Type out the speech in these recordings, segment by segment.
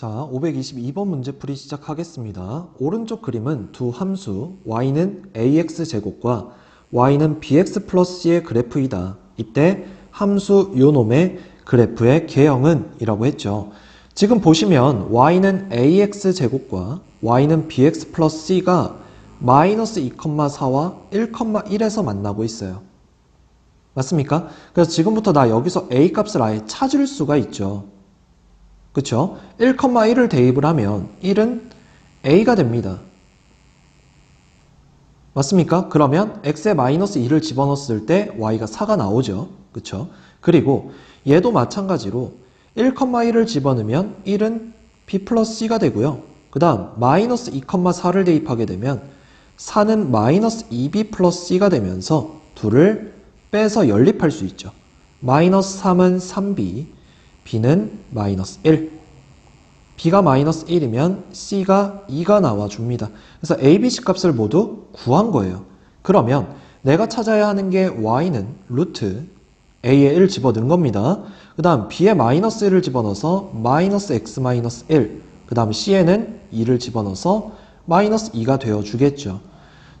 자, 522번 문제 풀이 시작하겠습니다. 오른쪽 그림은 두 함수 y는 ax 제곱과 y는 bx 플러스 c의 그래프이다. 이때 함수 요놈의 그래프의 개형은 이라고 했죠. 지금 보시면 y는 ax 제곱과 y는 bx 플러스 c가 마이너스 2,4와 1,1에서 만나고 있어요. 맞습니까? 그래서 지금부터 나 여기서 a 값을 아예 찾을 수가 있죠. 그쵸? 1,1을 대입을 하면 1은 a가 됩니다. 맞습니까? 그러면 x에 마이너스 2를 집어넣었을 때 y가 4가 나오죠. 그쵸? 그리고 얘도 마찬가지로 1,1을 집어넣으면 1은 b 플러스 c가 되고요. 그 다음 마이너스 2,4를 대입하게 되면 4는 마이너스 2b 플러스 c가 되면서 둘을 빼서 연립할 수 있죠. 마이너스 3은 3b, b는 마이너스 1. b가 마이너스 1이면 c가 2가 나와줍니다. 그래서 a, b, c 값을 모두 구한 거예요. 그러면 내가 찾아야 하는 게 y는 루트 a에 1 집어넣은 겁니다. 그 다음 b에 마이너스 1을 집어넣어서 마이너스 x 마이너스 1. 그 다음 c에는 2를 집어넣어서 마이너스 2가 되어주겠죠.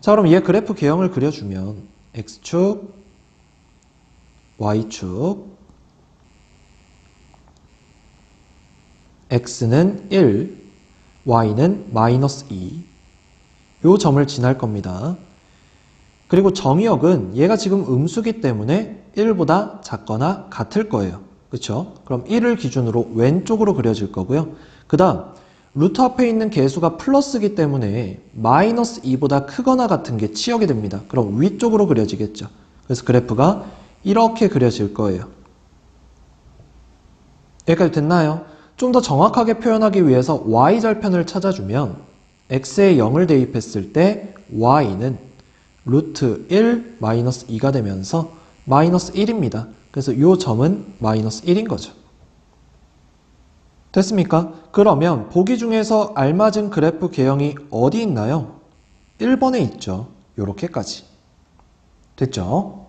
자 그럼 얘 그래프 개형을 그려주면 x축, y축, x는 1, y는 마이너스 2. 요 점을 지날 겁니다. 그리고 정의역은 얘가 지금 음수기 때문에 1보다 작거나 같을 거예요. 그쵸? 그럼 1을 기준으로 왼쪽으로 그려질 거고요. 그 다음 루트 앞에 있는 개수가 플러스기 때문에 마이너스 2보다 크거나 같은 게 치역이 됩니다. 그럼 위쪽으로 그려지겠죠. 그래서 그래프가 이렇게 그려질 거예요. 여기까지 됐나요? 좀 더 정확하게 표현하기 위해서 y절편을 찾아주면 x에 0을 대입했을 때 y는 루트 1 마이너스 2가 되면서 마이너스 1입니다. 그래서 이 점은 마이너스 1인 거죠. 됐습니까? 그러면 보기 중에서 알맞은 그래프 개형이 어디 있나요? 1번에 있죠. 요렇게까지. 됐죠?